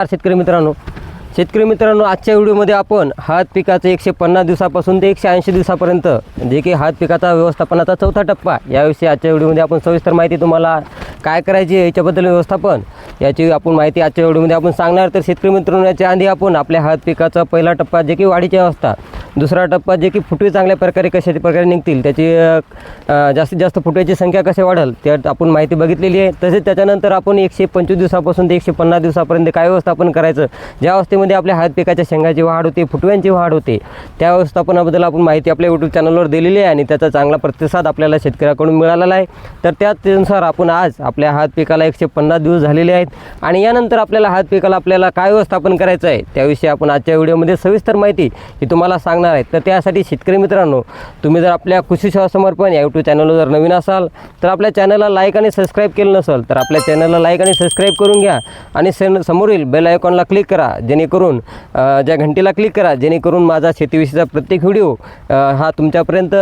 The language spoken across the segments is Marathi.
शेतकरी मित्रांनो. शेतकरी मित्रांनो आजच्या व्हिडिओमध्ये आपण हात पिकाचं एकशे पन्नास दिवसापासून ते एकशे ऐंशी दिवसापर्यंत जे की हात पिकाचा व्यवस्थापनाचा चौथा टप्पा याविषयी आजच्या व्हिडिओमध्ये आपण सविस्तर माहिती तुम्हाला काय करायची याच्याबद्दल व्यवस्थापन याची आपण माहिती आजच्या व्हिडिओमध्ये आपण सांगणार. तर शेतकरी मित्रांनो याच्या आधी आपण आपल्या हात पिकाचा पहिला टप्पा जे की वाढीची अवस्था. दुसरा टप्पा जे की फुटवे चांगल्या प्रकारे कशा प्रकारे निघतील त्याची जास्तीत जास्त फुटव्याची संख्या कशी वाढेल त्यात आपण माहिती बघितलेली आहे. तसेच त्याच्यानंतर आपण एकशे पंचवीस दिवसापासून ते एकशे पन्नास दिवसापर्यंत काय व्यवस्थापन करायचं ज्या अवस्थेमध्ये आपल्या हळद पिकाच्या शेंगाची वाढ होते फुटव्यांची वाढ होते त्या व्यवस्थापनाबद्दल आपण माहिती आपल्या यूट्यूब चॅनलवर दिलेली आहे आणि त्याचा चांगला प्रतिसाद आपल्याला शेतकऱ्याकडून मिळालेला आहे. तर त्यानुसार आपण आज आपल्या हळद पिकाला एकशे पन्नास दिवस झालेले आहेत आणि यानंतर आपल्याला हळद पिकाला आपल्याला काय व्यवस्थापन करायचं आहे त्याविषयी आपण आजच्या व्हिडिओमध्ये सविस्तर माहिती ही तुम्हाला सांग सांगणार आहेत. तर त्यासाठी शेतकरी मित्रांनो तुम्ही जर आपल्या कृषी समर्पण या यूट्यूब चॅनलवर जर नवीन असाल तर आपल्या चॅनलला लाईक आणि सबस्क्राईब केलं नसेल तर आपल्या चॅनलला लाईक आणि सबस्क्राईब करून घ्या. आणि सेन समोरील बेल आयकॉनला क्लिक करा जेणेकरून ज्या घंटीला क्लिक करा जेणेकरून माझा शेतीविषयीचा प्रत्येक व्हिडिओ हा तुमच्यापर्यंत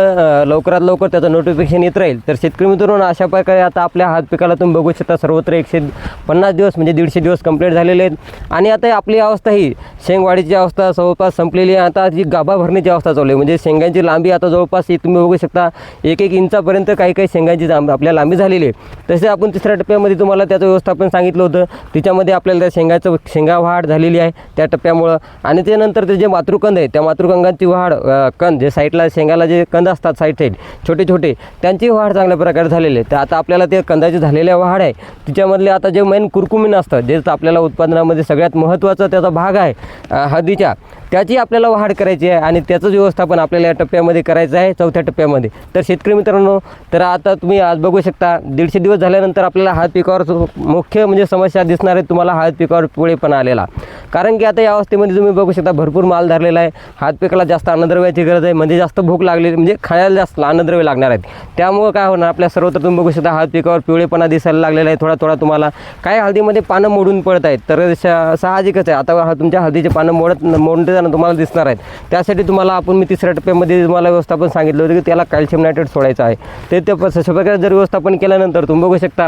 लवकरात लवकर त्याचं नोटिफिकेशन येत राहील. तर शेतकरी मित्रांनो अशा प्रकारे आता आपल्या हात पिकाला तुम्ही बघू शकता सर्वत्र एकशे पन्नास दिवस म्हणजे दीडशे दिवस कंप्लीट झालेले आहेत. आणि आता आपली अवस्था ही शेंगवाडीची अवस्था जवळपास संपलेली आहे. आता जी गाभा भरण्याची अवस्था चालू आहे. म्हणजे शेंगांची लांबी आता जवळपास तुम्ही बघू शकता एक एक इंचापर्यंत काही काही शेंगांची जांब आपल्या लांबी झालेली आहे. तसे आपण तिसऱ्या टप्प्यामध्ये तुम्हाला त्याचं व्यवस्थापन सांगितलं होतं. तिच्यामध्ये आपल्याला त्या शेंगाचं शेंगा वाढ झालेली आहे त्या टप्प्यामुळं. आणि त्यानंतर ते जे मातृकंद आहे त्या मातृकंदांची वाढ कंद जे साईडला शेंगाला जे कंद असतात साईड साईड छोटे छोटे त्यांची वाढ चांगल्या प्रकारे झालेली आहे. तर आता आपल्याला ते कंदाची झालेल्या वाढ आहे. तिच्यामधले आता जे मेन कुरकुमीन असतं जे आपल्याला उत्पादनामध्ये सगळ्यात महत्त्वाचा त्याचा भाग आहे हळदीच्या. त्याची आपल्याला वाढ करायची आहे आणि त्याचंच व्यवस्थापन आपल्याला या टप्प्यामध्ये करायचं आहे चौथ्या टप्प्यामध्ये. तर शेतकरी मित्रांनो तर आता तुम्ही आज बघू शकता दीडशे दिवस झाल्यानंतर आपल्याला हळद पिकावर मुख्य म्हणजे समस्या दिसणार आहे तुम्हाला हळद पिकावर पिवळेपणा आलेला. कारण की आता या अवस्थेमध्ये तुम्ही बघू शकता भरपूर माल धरलेला आहे. हात पिकाला जास्त अन्नद्रव्याची गरज आहे म्हणजे जास्त भूक लागली म्हणजे खायला जास्त अन्नद्रव्य लागणार आहेत. त्यामुळं काय होणार आपल्या सर्वत्र तुम्ही बघू शकता हात पिकावर पिवळेपणा दिसायला लागलेला आहे थोडा थोडा तुम्हाला. काय हळदीमध्ये पानं मोडून पडत आहेत तर श- साहजिकच आहे. आता तुमच्या हळदीचे पानं मोडत मोडत जण तुम्हाला दिसणार आहेत. त्यासाठी तुम्हाला आपण मी तिसऱ्या टप्प्यामध्ये तुम्हाला व्यवस्थापन सांगितलं होतं की त्याला कॅल्शियम नायट्रेट सोडायचं आहे. ते त्या तशा प्रकारे जर व्यवस्थापन केल्यानंतर तुम्ही बघू शकता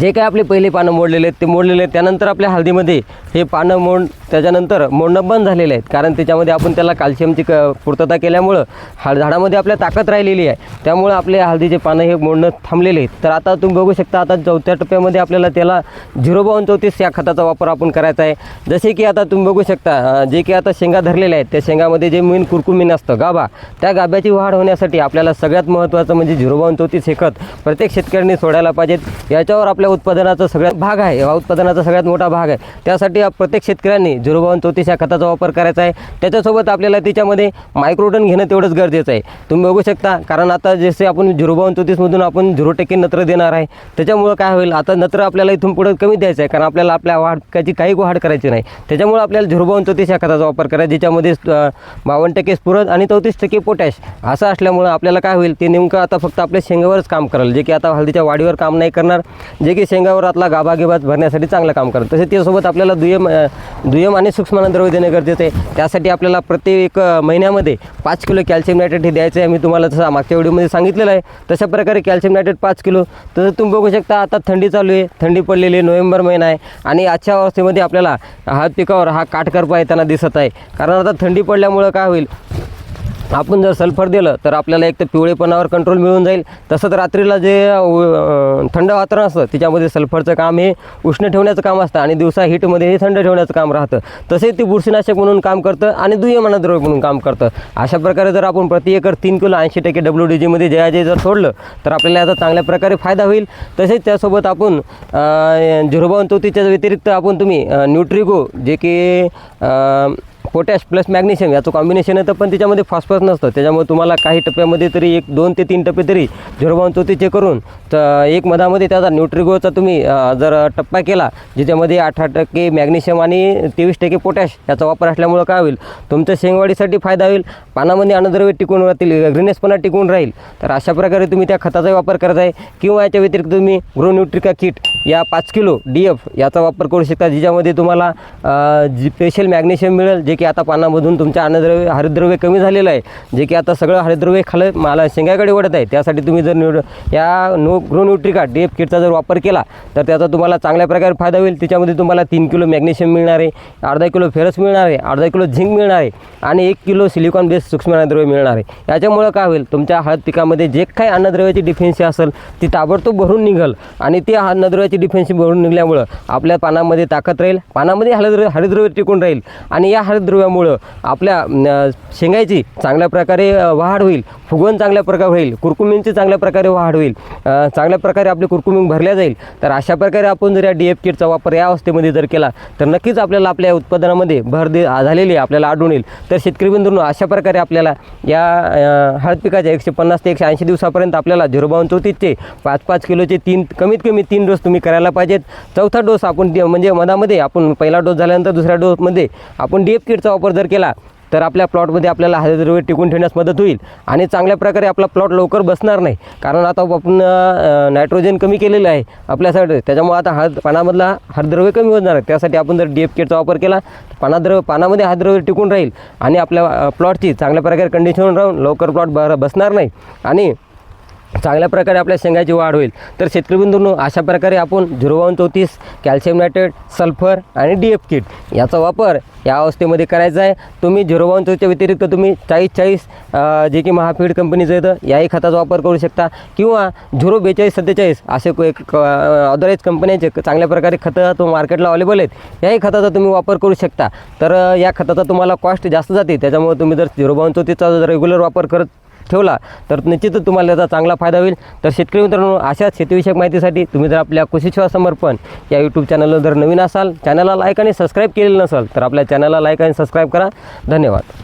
जे काय आपले पहिले पानं मोडलेले आहेत ते मोडलेले आहेत. त्यानंतर आपल्या हळदीमध्ये हे पानं मोड त्याच्यानंतर मोडणं बंद झालेले आहेत. कारण त्याच्यामध्ये आपण त्याला कॅल्शियमची क पूर्तता केल्यामुळं हळ झाडामध्ये आपल्या ताकद राहिलेली आहे. त्यामुळं आपले हळदीचे पानं हे मोडणं थांबलेले आहेत. तर आता तुम्ही बघू शकता आता चौथ्या टप्प्यामध्ये आपल्याला त्याला झिरो बावन चौतीस या खताचा वापर आपण करायचा आहे. जसे की आता तुम्ही बघू शकता जे की आता शेंगा धरलेल्या आहेत त्या शेंगामध्ये जे मेन कुरकुमीन असतं गाभा त्या गाभ्याची वाढ होण्यासाठी आपल्याला सगळ्यात महत्त्वाचं म्हणजे झिरो बावन चौतीस हे खत प्रत्येक शेतकऱ्यांनी सोडायला पाहिजेत. याच्यावर आपल्या आपल्या उत्पादनाचा सगळ्यात भाग आहे हा उत्पादनाचा सगळ्यात मोठा भाग आहे. त्यासाठी प्रत्येक शेतकऱ्यांनी झिरो बावन चौतीस या खताचा वापर करायचा आहे. त्याच्यासोबत आपल्याला त्याच्यामध्ये मायक्रोडन घेणं तेवढंच गरजेचं आहे. तुम्ही बघू शकता कारण आता जसे आपण झिरो बावन चौतीसमधून आपण झिरो टक्के नत्र देणार आहे त्याच्यामुळं काय होईल आता नत्र आपल्याला इथून पुढे कमी द्यायचं आहे कारण आपल्याला आपल्या वाढ पिकाची काही वाढ करायची नाही. त्याच्यामुळं आपल्याला झिरो बावन चौतीस या खताचा वापर करायचा ज्याच्यामध्ये बावन्न टक्के स्फुरद आणि चौतीस टक्के पोटॅश असं असल्यामुळं आपल्याला काय होईल ते नेमकं आता फक्त आपल्या शेंगावरच काम करेल जे की आता हळदीच्या वाढीवर काम नाही करणार. जे की शेंगावर आतला गाभा गिबा भरण्यासाठी चांगलं काम करतं. तसेच त्यासोबत आपल्याला दुय्यम दुय्यम आणि सूक्ष्म द्रव्य देणे गरजेचं आहे. त्यासाठी आपल्याला प्रत्येक महिन्यामध्ये पाच किलो कॅल्शियम नायट्रेट हे द्यायचं आहे. मी तुम्हाला जसं मागच्या व्हिडिओमध्ये सांगितलेलं आहे. तशा प्रकारे कॅल्शियम नायट्रेट पाच किलो. तसं तुम्ही बघू शकता आता थंडी चालू आहे. थंडी पडलेली आहे नोव्हेंबर महिना आहे. आणि आजच्या अवस्थेमध्ये आपल्याला हात पिकावर हा काटकरपा येताना दिसत आहे. कारण आता थंडी पडल्यामुळं काय होईल? आपण जर सल्फर दिलं तर आपल्याला एक तर पिवळेपणावर कंट्रोल मिळून जाईल. तसंच रात्रीला जे थंड वातावरण असतं त्याच्यामध्ये सल्फरचं काम हे उष्ण ठेवण्याचं काम असतं आणि दिवसा हीटमध्ये हे थंड ठेवण्याचं काम राहतं. तसेच ते बुरशीनाशक म्हणून काम करतं आणि दुय्यमाना द्रव्य म्हणून काम करतं. अशा प्रकारे जर आपण प्रति एकर तीन किलो ऐंशी टक्के डब्ल्यू डी जीमध्ये जे जे जर सोडलं तर आपल्याला याचा चांगल्या प्रकारे फायदा होईल. तसेच त्यासोबत आपण झिरो बावन व्यतिरिक्त आपण तुम्ही न्यूट्रिगो जे की पोटॅश प्लस मॅग्नेशियम याचं कॉम्बिनेशन येतं पण त्याच्यामध्ये फॉस्फरस नसतं. त्याच्यामुळे तुम्हाला काही टप्प्यामध्ये तरी एक दोन ते तीन टप्पे तरी झिरो बावन करून तर एक मधामध्ये त्याचा न्यूट्रिगोचा तुम्ही जर टप्पा केला ज्याच्यामध्ये अठरा टक्के मॅग्नेशियम आणि तेवीस टक्के पोटॅश याचा वापर असल्यामुळं काय होईल? तुमच्या शेंगवाडीसाठी फायदा होईल. पानामध्ये अन्नद्रव्य टिकून राहतील ग्रीनेसपणा टिकून राहील. तर अशा प्रकारे तुम्ही त्या खताचा वापर करत आहे. किंवा याच्या व्यतिरिक्त तुम्ही ग्रो न्यूट्रिका किट या पाच किलो डी एफ याचा वापर करू शकता ज्याच्यामध्ये तुम्हाला जी स्पेशल मॅग्नेशियम मिळेल जे की की आता पानामधून तुमच्या अन्नद्रव्य हरिद्रव्य कमी झालेलं आहे. जे की आता सगळं हरिद्रव्य खालं मला शेंगाकडे वळत आहे. त्यासाठी तुम्ही जर न्यू या नो ग्रो न्यूट्रिका डी एफ किटचा जर वापर केला तर त्याचा तुम्हाला चांगल्या प्रकारे फायदा होईल. त्याच्यामध्ये तुम्हाला तीन किलो मॅग्नेशियम मिळणार आहे अर्धा किलो फेरस मिळणार आहे अर्धा किलो झिंक मिळणार आहे आणि एक किलो सिलिकॉन बेस सूक्ष्म अन्नद्रव्य मिळणार आहे. याच्यामुळं काय होईल? तुमच्या हळद पिकामध्ये जे काही अन्नद्रव्याची डिफेन्सी असेल ती ताबडतोब भरून निघल आणि ती अन्नद्रव्याची डिफेन्सी भरून निघल्यामुळं आपल्या पानामध्ये ताकद राहील पानामध्ये हळद्रव्य हरिद्रव्य टिकून राहील आणि या हरिद्र हरितद्रव्यामुळं आपल्या शेंगायची शेंगाची चांगल्या प्रकारे वाढ होईल. फुगवण चांगल्या प्रकारे होईल. कुरकुमींची चांगल्या प्रकारे वाढ होईल. चांगल्या प्रकारे आपली कुरकुमिंग भरल्या जाईल. तर अशा प्रकारे आपण जर या डी एफ किटचा वापर या अवस्थेमध्ये जर केला तर नक्कीच आपल्याला आपल्या उत्पादनामध्ये भर दे झालेली आपल्याला आढळून येईल. तर शेतकरी बंधूंनो अशा प्रकारे आपल्याला या हळद पिकाच्या एकशे पन्नास ते एकशे ऐंशी दिवसापर्यंत आपल्याला झिरो बावन्न चौतीसचे पाच पाच किलोचे तीन कमीत कमी तीन डोस तुम्ही करायला पाहिजेत. चौथा डोस आपण म्हणजे मधामध्ये आपण पहिला डोस झाल्यानंतर दुसऱ्या डोसमध्ये आपण डी एफ किटचा वापर जर केला तर आपल्या प्लॉटमध्ये आपल्याला हरितद्रव्य टिकून ठेवण्यास मदत होईल. आणि चांगल्या प्रकारे आपला प्लॉट लवकर बसणार नाही. कारण आता आपण नायट्रोजन कमी केलेलं आहे आपल्यासाठी. त्याच्यामुळे आता हळद पानामधला हरद्रव्य कमी होणार आहे. त्यासाठी आपण जर डी एफ केटचा वापर केला तर पानाद्रव्य पानामध्ये हरद्रव्य टिकून राहील. आणि आपल्या प्लॉटची चांगल्या प्रकारे कंडिशन राहून लवकर प्लॉट ब बसणार नाही. आणि चांगल्या प्रकारे आपल्या शेंगाची वाढ होईल. तर शेतकरी बंधूंनो अशा प्रकारे आपण झिरो वन चौतीस कॅल्शियम नायट्रेट सल्फर आणि डी एफ किट याचा वापर या अवस्थेमध्ये करायचा आहे. तुम्ही झिरो वन व्यतिरिक्त तुम्ही चाळीस चाळीस जे की महाफीड कंपनीचं येतं याही खताचा वापर करू शकता. किंवा झिरो बेचाळीस सत्तेचाळीस असे एक अदरवाईज कंपन्यांचे चांगल्या प्रकारे खतं तो मार्केटला अवेलेबल आहेत. याही खताचा तुम्ही वापर करू शकता. तर या खताचा तुम्हाला कॉस्ट जास्त जाते. त्याच्यामुळे तुम्ही जर झिरो वन चौतीसचा जर रेग्युलर वापर करत ठेवला तर निश्चितच तुम्हाला त्याचा चांगला फायदा होईल. तर शेतकरी मित्रांनो अशाच शेतीविषयक माहितीसाठी तुम्ही जर आपल्या कृषीसेवा समर्पण या यूट्यूब चॅनलवर जर नवीन असाल चॅनलला लाईक आणि सबस्क्राईब केलेलं नसाल तर आपल्या चॅनलला लाईक आणि सबस्क्राईब करा. धन्यवाद.